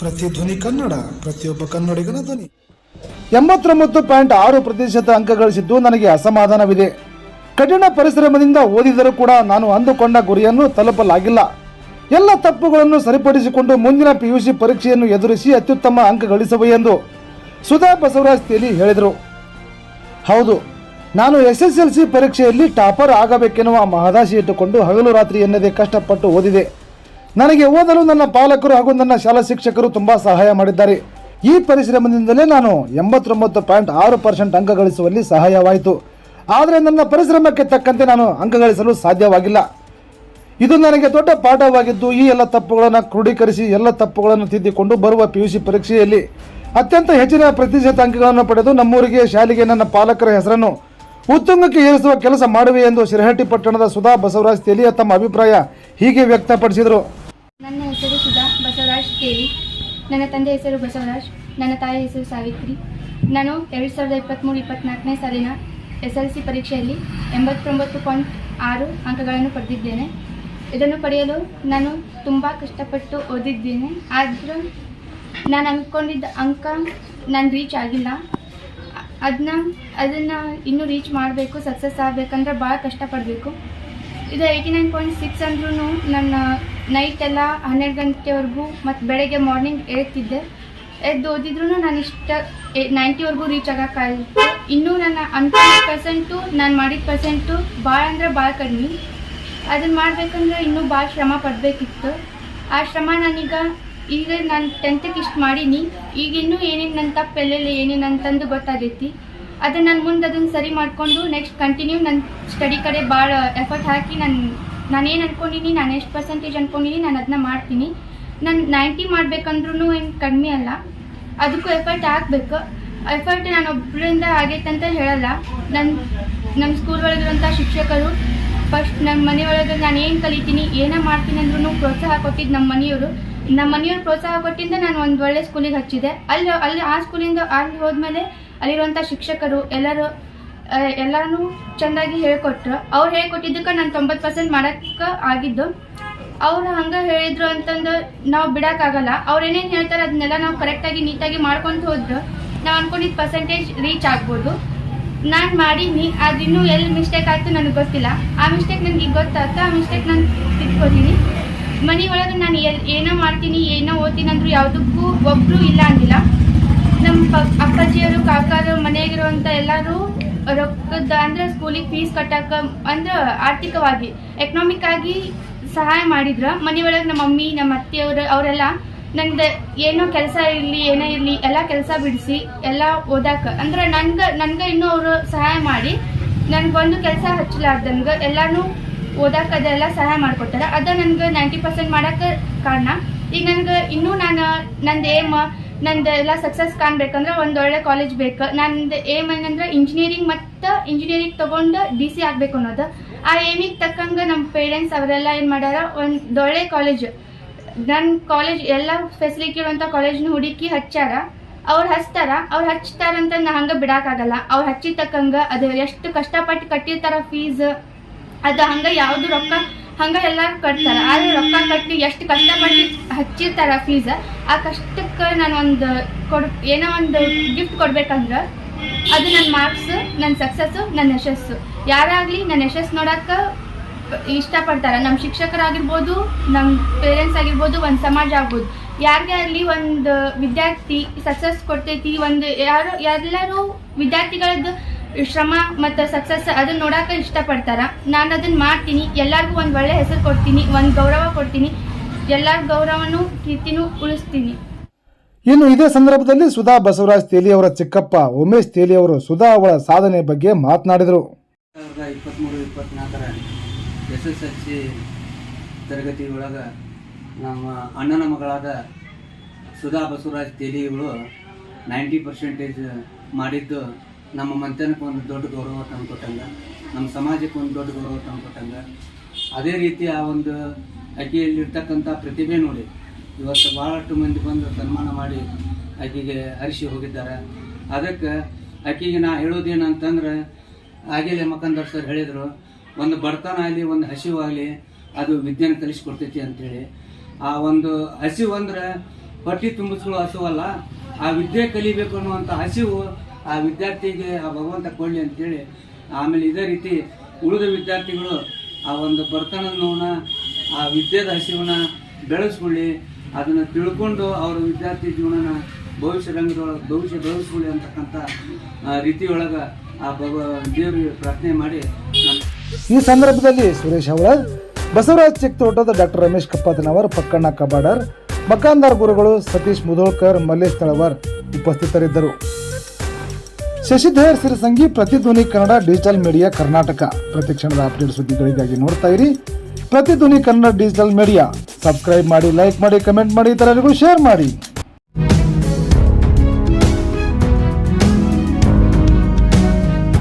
ಪ್ರತಿಧ್ವನಿ ಕನ್ನಡ, ಪ್ರತಿಯೊಬ್ಬ ಕನ್ನಡಿಗನ ಧ್ವನಿ. ಎಂಬತ್ತೊಂಬತ್ತು ಪಾಯಿಂಟ್ ಆರು ಪ್ರತಿಶತ ಅಂಕ ಗಳಿಸಿದ್ದು ನನಗೆ ಅಸಮಾಧಾನವಿದೆ. ಕಠಿಣ ಪರಿಶ್ರಮದಿಂದ ಓದಿದರೂ ಕೂಡ ನಾನು ಅಂದುಕೊಂಡ ಗುರಿಯನ್ನು ತಲುಪಲಾಗಿಲ್ಲ. ಎಲ್ಲ ತಪ್ಪುಗಳನ್ನು ಸರಿಪಡಿಸಿಕೊಂಡು ಮುಂದಿನ ಪಿಯುಸಿ ಪರೀಕ್ಷೆಯನ್ನು ಎದುರಿಸಿ ಅತ್ಯುತ್ತಮ ಅಂಕ ಗಳಿಸುವೆ ಎಂದು ಸುಧಾ ಬಸವರಾಜ್ ತೇಲಿ ಹೇಳಿದರು. ಹೌದು, ನಾನು ಎಸ್ ಎಸ್ ಎಲ್ ಸಿ ಪರೀಕ್ಷೆಯಲ್ಲಿ ಟಾಪರ್ ಆಗಬೇಕೆನ್ನುವ ಮಹದಾಶೆ ಇಟ್ಟುಕೊಂಡು ಹಗಲು ರಾತ್ರಿ ಎನ್ನದೇ ಕಷ್ಟಪಟ್ಟು ಓದಿದೆ. ನನಗೆ ಓದಲು ನನ್ನ ಪಾಲಕರು ಹಾಗೂ ನನ್ನ ಶಾಲಾ ಶಿಕ್ಷಕರು ತುಂಬ ಸಹಾಯ ಮಾಡಿದ್ದಾರೆ. ಈ ಪರಿಶ್ರಮದಿಂದಲೇ ನಾನು ಎಂಬತ್ತೊಂಬತ್ತು ಪಾಯಿಂಟ್ ಆರು ಪರ್ಸೆಂಟ್ ಅಂಕ ಗಳಿಸುವಲ್ಲಿ ಸಹಾಯವಾಯಿತು. ಆದರೆ ನನ್ನ ಪರಿಶ್ರಮಕ್ಕೆ ತಕ್ಕಂತೆ ನಾನು ಅಂಕ ಗಳಿಸಲು ಸಾಧ್ಯವಾಗಿಲ್ಲ. ಇದು ನನಗೆ ದೊಡ್ಡ ಪಾಠವಾಗಿದ್ದು, ಈ ಎಲ್ಲ ತಪ್ಪುಗಳನ್ನು ಕ್ರೋಢೀಕರಿಸಿ ಎಲ್ಲ ತಪ್ಪುಗಳನ್ನು ತಿದ್ದಿಕೊಂಡು ಬರುವ ಪಿ ಯು ಸಿ ಪರೀಕ್ಷೆಯಲ್ಲಿ ಅತ್ಯಂತ ಹೆಚ್ಚಿನ ಪ್ರತಿಶತ ಅಂಕಗಳನ್ನು ಪಡೆದು ನಮ್ಮೂರಿಗೆ ಶಾಲೆಗೆ ನನ್ನ ಪಾಲಕರ ಹೆಸರನ್ನು ಉತ್ತುಂಗಕ್ಕೆ ಏರಿಸುವ ಕೆಲಸ ಮಾಡುವೆ ಎಂದು ಶಿರಹಟ್ಟಿ ಪಟ್ಟಣದ ಸುಧಾ ಬಸವರಾಜ್ ತೆಲಿಯ ತಮ್ಮ ಅಭಿಪ್ರಾಯ ಹೀಗೆ ವ್ಯಕ್ತಪಡಿಸಿದರು. ನನ್ನ ಹೆಸರು ಸುಧಾ ಬಸವರಾಜ್ ತೇಲಿ. ನನ್ನ ತಂದೆ ಹೆಸರು ಬಸವರಾಜ್. ನನ್ನ ತಾಯಿ ಹೆಸರು ಸಾವಿತ್ರಿ. ನಾನು ಎರಡು ಸಾವಿರದ ಇಪ್ಪತ್ತ್ಮೂರು ಇಪ್ಪತ್ತ್ನಾಲ್ಕನೇ ಸಾಲಿನ ಎಸ್ ಎಲ್ ಸಿ ಪರೀಕ್ಷೆಯಲ್ಲಿ ಎಂಬತ್ತೊಂಬತ್ತು ಪಾಯಿಂಟ್ ಆರು ಅಂಕಗಳನ್ನು ಪಡೆದಿದ್ದೇನೆ. ಇದನ್ನು ಪಡೆಯಲು ನಾನು ತುಂಬ ಕಷ್ಟಪಟ್ಟು ಓದಿದ್ದೇನೆ. ಆದರೂ ನಾನು ಅಂದ್ಕೊಂಡಿದ್ದ ಅಂಕ ನಾನು ರೀಚ್ ಆಗಿಲ್ಲ. ಅದನ್ನ ಅದನ್ನು ಇನ್ನೂ ರೀಚ್ ಮಾಡಬೇಕು ಸಕ್ಸಸ್ ಆಗಬೇಕಂದ್ರೆ ಭಾಳ ಕಷ್ಟಪಡಬೇಕು. ಇದು ಏಯ್ಟಿ ನೈನ್ ಪಾಯಿಂಟ್ ಸಿಕ್ಸ್ ಅಂದ್ರೂ ನನ್ನ ನೈಟ್ ಎಲ್ಲ ಹನ್ನೆರಡು ಗಂಟೆವರೆಗೂ ಮತ್ತು ಬೆಳಗ್ಗೆ ಮಾರ್ನಿಂಗ್ ಏಳ್ತಿದ್ದೆ ಎದ್ದು ಓದಿದ್ರು ನಾನು ಇಷ್ಟ ನೈಂಟಿವರೆಗೂ ರೀಚ್ ಆಗೋಕ್ಕಾಗಿತ್ತು ಇನ್ನೂ ನನ್ನ ಅನ್ಕೊಂಡಿದ್ದ ಪರ್ಸೆಂಟು ನಾನು ಮಾಡಿದ ಪರ್ಸೆಂಟು ಭಾಳ ಅಂದರೆ ಭಾಳ ಕಡಿಮೆ. ಅದನ್ನು ಮಾಡಬೇಕಂದ್ರೆ ಇನ್ನೂ ಭಾಳ ಶ್ರಮ ಪಡಬೇಕಿತ್ತು. ಆ ಶ್ರಮ ನಾನೀಗ ಈಗ ನಾನು ಟೆಂತಕ್ಕೆ ಇಷ್ಟು ಮಾಡೀನಿ. ಈಗ ಇನ್ನೂ ಏನೇನು ನನ್ನ ತಪ್ಪು ಎಲ್ಲೆಲ್ಲಿ ಏನೇನು ಅಂತಂದು ಗೊತ್ತಾಗೈತಿ. ಅದನ್ನು ನಾನು ಮುಂದೆ ಅದನ್ನು ಸರಿ ಮಾಡಿಕೊಂಡು ನೆಕ್ಸ್ಟ್ ಕಂಟಿನ್ಯೂ ನನ್ನ ಸ್ಟಡಿ ಕಡೆ ಭಾಳ ಎಫರ್ಟ್ ಹಾಕಿ ನಾನು, ನಾನೇನು ಅಂದ್ಕೊಂಡಿನಿ ನಾನು ಎಷ್ಟು ಪರ್ಸೆಂಟೇಜ್ ಅಂದ್ಕೊಂಡಿನಿ ನಾನು ಅದನ್ನ ಮಾಡ್ತೀನಿ. ನಾನು ನೈಂಟಿ ಮಾಡಬೇಕಂದ್ರೂ ಏನು ಕಡಿಮೆ ಅಲ್ಲ. ಅದಕ್ಕೂ ಎಫರ್ಟ್ ಹಾಕಬೇಕು. ಎಫರ್ಟ್ ನಾನು ಒಬ್ಬರಿಂದ ಆಗೈತೆ ಅಂತ ಹೇಳಲ್ಲ. ನನ್ನ ನಮ್ಮ ಸ್ಕೂಲ್ ಒಳಗಿರುವಂಥ ಶಿಕ್ಷಕರು ಫಸ್ಟ್ ನಮ್ಮ ಮನೆಯೊಳಗೆ ನಾನು ಏನು ಕಲಿತೀನಿ, ಏನೇ ಮಾಡ್ತೀನಿ ಅಂದ್ರೂ ಪ್ರೋತ್ಸಾಹ ಕೊಟ್ಟಿದ್ದು ನಮ್ಮ ಮನೆಯವರು. ನಮ್ಮ ಮನೆಯವ್ರು ಪ್ರೋತ್ಸಾಹ ಕೊಟ್ಟಿಂದ ನಾನು ಒಂದು ಒಳ್ಳೆ ಸ್ಕೂಲಿಗೆ ಹಚ್ಚಿದೆ. ಅಲ್ಲಿ ಅಲ್ಲಿ ಆ ಸ್ಕೂಲಿಂದ ಅಲ್ಲಿ ಹೋದ್ಮೇಲೆ ಅಲ್ಲಿರುವಂಥ ಶಿಕ್ಷಕರು ಎಲ್ಲರೂ ಎಲ್ಲಾನು ಚೆಂದಾಗಿ ಹೇಳ್ಕೊಟ್ರು. ಅವ್ರು ಹೇಳ್ಕೊಟ್ಟಿದ್ದಕ್ಕೆ ನಾನು ತೊಂಬತ್ತು ಪರ್ಸೆಂಟ್ ಮಾಡೋಕ್ಕೆ ಆಗಿದ್ದು. ಅವ್ರು ಹಂಗೆ ಹೇಳಿದ್ರು ಅಂತಂದು ನಾವು ಬಿಡೋಕ್ಕಾಗಲ್ಲ. ಅವ್ರು ಏನೇನು ಹೇಳ್ತಾರೆ ಅದನ್ನೆಲ್ಲ ನಾವು ಕರೆಕ್ಟಾಗಿ ನೀಟಾಗಿ ಮಾಡ್ಕೊಂಡು ಹೋದ್ರು. ನಾವು ಅನ್ಕೊಂಡಿದ್ದ ಪರ್ಸೆಂಟೇಜ್ ರೀಚ್ ಆಗ್ಬೋದು. ನಾನು ಮಾಡೀನಿ ಅದು ಇನ್ನೂ ಎಲ್ಲಿ ಮಿಸ್ಟೇಕ್ ಆಯಿತು ನನಗೆ ಗೊತ್ತಿಲ್ಲ. ಆ ಮಿಸ್ಟೇಕ್ ನನಗೆ ಈಗ ಗೊತ್ತಾಗ್ತಾ ಆ ಮಿಸ್ಟೇಕ್ ನಾನು ತಿದ್ಕೋತೀನಿ. ಮನೆ ಒಳಗೆ ನಾನು ಏನೋ ಮಾಡ್ತೀನಿ, ಏನೋ ಓದ್ತೀನಿ ಅಂದ್ರೂ ಯಾವುದಕ್ಕೂ ಒಬ್ಬರು ಇಲ್ಲ ಅಂದಿಲ್ಲ. ನಮ್ಮ ಪ ಅಪ್ಪಾಜಿಯವರು, ಕಾಕಾರು ಮನೆಯಾಗಿರುವಂಥ ಎಲ್ಲರೂ ರೊಕ್ಕದ ಅಂದ್ರೆ ಸ್ಕೂಲಿಗೆ ಫೀಸ್ ಕಟ್ಟಕ್ಕೆ ಅಂದ್ರೆ ಆರ್ಥಿಕವಾಗಿ ಎಕನಾಮಿಕ್ ಆಗಿ ಸಹಾಯ ಮಾಡಿದ್ರ. ಮನೆಯೊಳಗೆ ನಮ್ಮ ಮಮ್ಮಿ, ನಮ್ಮ ಅತ್ತೆಯವರು ಅವರೆಲ್ಲ ನಂದು ಏನೋ ಕೆಲಸ ಇರಲಿ, ಏನೇ ಇರಲಿ, ಎಲ್ಲ ಕೆಲಸ ಬಿಡಿಸಿ, ಎಲ್ಲ ಓದಾಕ. ಅಂದ್ರೆ ನನ್ಗೆ ನನ್ಗೆ ಇನ್ನೂ ಅವರು ಸಹಾಯ ಮಾಡಿ, ನನಗೊಂದು ಕೆಲಸ ಹಚ್ಚಲಾರ್ದಂಗೆ ಎಲ್ಲಾನು ಓದಾಕ ಅದೆಲ್ಲ ಸಹಾಯ ಮಾಡ್ಕೊಡ್ತಾರೆ. ಅದ ನನ್ಗೆ ನೈಂಟಿ ಪರ್ಸೆಂಟ್ ಮಾಡೋಕ್ಕೆ ಕಾರಣ. ಈಗ ನನ್ಗೆ ಇನ್ನೂ ನಾನು ನಂದು ಏಮ್ ನಂದು ಎಲ್ಲ ಸಕ್ಸಸ್ ಕಾಣ್ಬೇಕಂದ್ರೆ ಒಂದು ಒಳ್ಳೆ ಕಾಲೇಜ್ ಬೇಕು. ನಂದು ಏಮ್ ಏನಂದ್ರೆ ಇಂಜಿನಿಯರಿಂಗ್ ಮತ್ತು ಇಂಜಿನಿಯರಿಂಗ್ ತೊಗೊಂಡು ಡಿ ಸಿ ಆಗಬೇಕು ಅನ್ನೋದು. ಆ ಏಮಿಗೆ ತಕ್ಕಂಗೆ ನಮ್ಮ ಪೇರೆಂಟ್ಸ್ ಅವರೆಲ್ಲ ಏನು ಮಾಡ್ಯಾರ, ಒಂದು ಒಳ್ಳೆ ಕಾಲೇಜ್ ನನ್ನ ಕಾಲೇಜ್ ಎಲ್ಲ ಫೆಸಿಲಿಟಿ ಇರುವಂಥ ಕಾಲೇಜ್ನ ಹುಡುಕಿ ಹಚ್ಚಾರ ಅವ್ರು ಹಚ್ತಾರ. ಅವ್ರು ಹಚ್ತಾರಂತ ನಾ ಹಂಗೆ ಬಿಡೋಕ್ಕಾಗಲ್ಲ ಅವ್ರು ಹಚ್ಚಿದ ತಕ್ಕಂಗೆ ಅದು ಎಷ್ಟು ಕಷ್ಟಪಟ್ಟು ಕಟ್ಟಿರ್ತಾರ ಫೀಸ್ ಅದು ಹಂಗೆ ಯಾವುದು ರೊಕ್ಕ, ಹಂಗೆ ಎಲ್ಲ ಕಟ್ತಾರೆ. ಆದರೆ ರೊಕ್ಕ ಕಟ್ಟಿ ಎಷ್ಟು ಕಷ್ಟಪಟ್ಟು ಹಚ್ಚಿರ್ತಾರ ಫೀಸ್ ಆ ಕಷ್ಟಕ್ಕೆ ನಾನು ಒಂದು ಕೊಡ್, ಏನೋ ಒಂದು ಗಿಫ್ಟ್ ಕೊಡ್ಬೇಕಂದ್ರೆ ಅದು ನನ್ನ ಮಾರ್ಕ್ಸ್ ನನ್ನ ಸಕ್ಸಸ್ಸು ನನ್ನ ಯಶಸ್ಸು. ಯಾರಾಗಲಿ ನನ್ನ ಯಶಸ್ಸು ನೋಡೋಕೆ ಇಷ್ಟಪಡ್ತಾರೆ. ನಮ್ಮ ಶಿಕ್ಷಕರಾಗಿರ್ಬೋದು ನಮ್ಮ ಪೇರೆಂಟ್ಸ್ ಆಗಿರ್ಬೋದು, ಒಂದು ಸಮಾಜ ಆಗ್ಬೋದು. ಯಾರಿಗೆ ಆಗಲಿ ಒಂದು ವಿದ್ಯಾರ್ಥಿ ಸಕ್ಸಸ್ ಕೊಡ್ತೈತಿ, ಒಂದು ಯಾರು, ಎಲ್ಲರೂ ವಿದ್ಯಾರ್ಥಿಗಳದ್ದು ಶ್ರಮ ಮತ್ತು ಸಕ್ಸಸ್ ಅದನ್ನ ನೋಡಕ್ಕೆ ಇಷ್ಟಪಡ್ತಾರೆ. ನಾನು ಅದನ್ನ ಮಾಡ್ತೀನಿ ಎಲ್ಲರಿಗೂ ಒಂದು ಒಳ್ಳೆ ಹೆಸರು ಕೊಡ್ತೀನಿ ಒಂದು ಗೌರವ ಕೊಡ್ತೀನಿ ಎಲ್ಲರ ಗೌರವನೂ ಕೀರ್ತಿನೂ ಉಳಿಸ್ತೀನಿ. ಇನ್ನು ಇದೇ ಸಂದರ್ಭದಲ್ಲಿ ಸುಧಾ ಬಸವರಾಜ್ ತೇಲಿ ಅವರ ಚಿಕ್ಕಪ್ಪ ಉಮೇಶ್ ತೇಲಿ ಅವರು ಸುಧಾ ಅವರ ಸಾಧನೆ ಬಗ್ಗೆ ಮಾತನಾಡಿದರು. ಸಾವಿರದ ಇಪ್ಪತ್ತ್ಮೂರು ಇಪ್ಪತ್ತ್ನಾಲ್ಕರ ಎಸ್ ಎಸ್ ಎಲ್ ಸಿ ತರಗತಿ ಒಳಗೆ ನಮ್ಮ ಅಣ್ಣನ ಮಗಳಾದ ಸುಧಾ ಬಸವರಾಜ್ ತೇಲಿಯವರು ನೈಂಟಿ ಪರ್ಸೆಂಟೇಜ್ ಮಾಡಿದ್ದು ನಮ್ಮ ಮಧ್ಯಾಹ್ನಕ್ಕೆ ಒಂದು ದೊಡ್ಡ ಗೌರವ ತಂದು ಕೊಟ್ಟಂಗೆ ನಮ್ಮ ಸಮಾಜಕ್ಕೆ ಒಂದು ದೊಡ್ಡ ಗೌರವ ತಂದು ಕೊಟ್ಟಂಗೆ ಅದೇ ರೀತಿ ಆ ಒಂದು ಅಕ್ಕಿಯಲ್ಲಿರ್ತಕ್ಕಂಥ ಪ್ರತಿಭೆ ನೋಡಿ, ಇವತ್ತು ಭಾಳಷ್ಟು ಮಂದಿ ಬಂದು ಸನ್ಮಾನ ಮಾಡಿ ಆಕೆಗೆ ಹರಿಸಿ ಹೋಗಿದ್ದಾರೆ. ಅದಕ್ಕೆ ಆಕೆಗೆ ನಾ ಹೇಳೋದೇನಂತಂದ್ರೆ ಆಗಲೇ ಮಕಂದರ್ ಸರ್ ಹೇಳಿದರು, ಒಂದು ಬಡತನ ಆಗಲಿ, ಒಂದು ಹಸಿವು ಆಗಲಿ, ಅದು ವಿದ್ಯೆನ ಕಲಿಸ್ಕೊಡ್ತೈತಿ ಅಂತೇಳಿ. ಆ ಒಂದು ಹಸಿವು ಅಂದ್ರೆ ಪಟ್ಟಿ ತುಂಬಿಸ್ಕೊಳ್ಳೋ ಹಸಿವಲ್ಲ, ಆ ವಿದ್ಯೆ ಕಲಿಬೇಕು ಅನ್ನುವಂಥ ಹಸಿವು ಆ ವಿದ್ಯಾರ್ಥಿಗೆ ಆ ಭಗವಂತ ಕೊಡಲಿ ಅಂತೇಳಿ ಆಮೇಲೆ ಇದೇ ರೀತಿ ಉಳಿದ ವಿದ್ಯಾರ್ಥಿಗಳು ಆ ಒಂದು ಬರ್ತನ ನೋವನ್ನ, ಆ ವಿದ್ಯೆದ ಹಸಿವನ್ನ ಬೆಳೆಸ್ಕೊಳ್ಳಿ, ಅದನ್ನು ತಿಳ್ಕೊಂಡು ಅವರ ವಿದ್ಯಾರ್ಥಿ ಜೀವನನ ಭವಿಷ್ಯ ರಂಗದೊಳಗೆ, ಭವಿಷ್ಯ ಬೆಳೆಸ್ಕೊಳ್ಳಿ ಅಂತಕ್ಕಂಥ ರೀತಿಯೊಳಗೆ ಆ ಭಗ, ದೇವರಿಗೆ ಪ್ರಾರ್ಥನೆ ಮಾಡಿ ಈ ಸಂದರ್ಭದಲ್ಲಿ ಸುರೇಶ್ ಅವಳ ಬಸವರಾಜ್ ಚಿಕ್ತೋಟದ ಡಾಕ್ಟರ್ ರಮೇಶ್ ಕಪ್ಪಾತನವರ್ ಪಕ್ಕಣ್ಣ ಕಬಾಡರ್, ಮಕಾಂದಾರ್ ಗುರುಗಳು ಸತೀಶ್ ಮುಧೋಳ್ಕರ್, ಮಲ್ಲೇಶ್ ತಳವರ್ ಉಪಸ್ಥಿತರಿದ್ದರು. Shashidhar Sirasangi Prathidhwani Kannada digital media Karnataka. ಪ್ರತಿಕ್ಷಣದ ಅಪ್ಡೇಟ್ ಸುದ್ದಿಗಳಿಗಾಗಿ ನೋಡ್ತಾ ಇರಿ. Prathidhwani Kannada digital media subscribe ಮಾಡಿ ಲೈಕ್ ಮಾಡಿ ಕಮೆಂಟ್ ಮಾಡಿ, ಇತರರಿಗೂ ಶೇರ್ ಮಾಡಿ.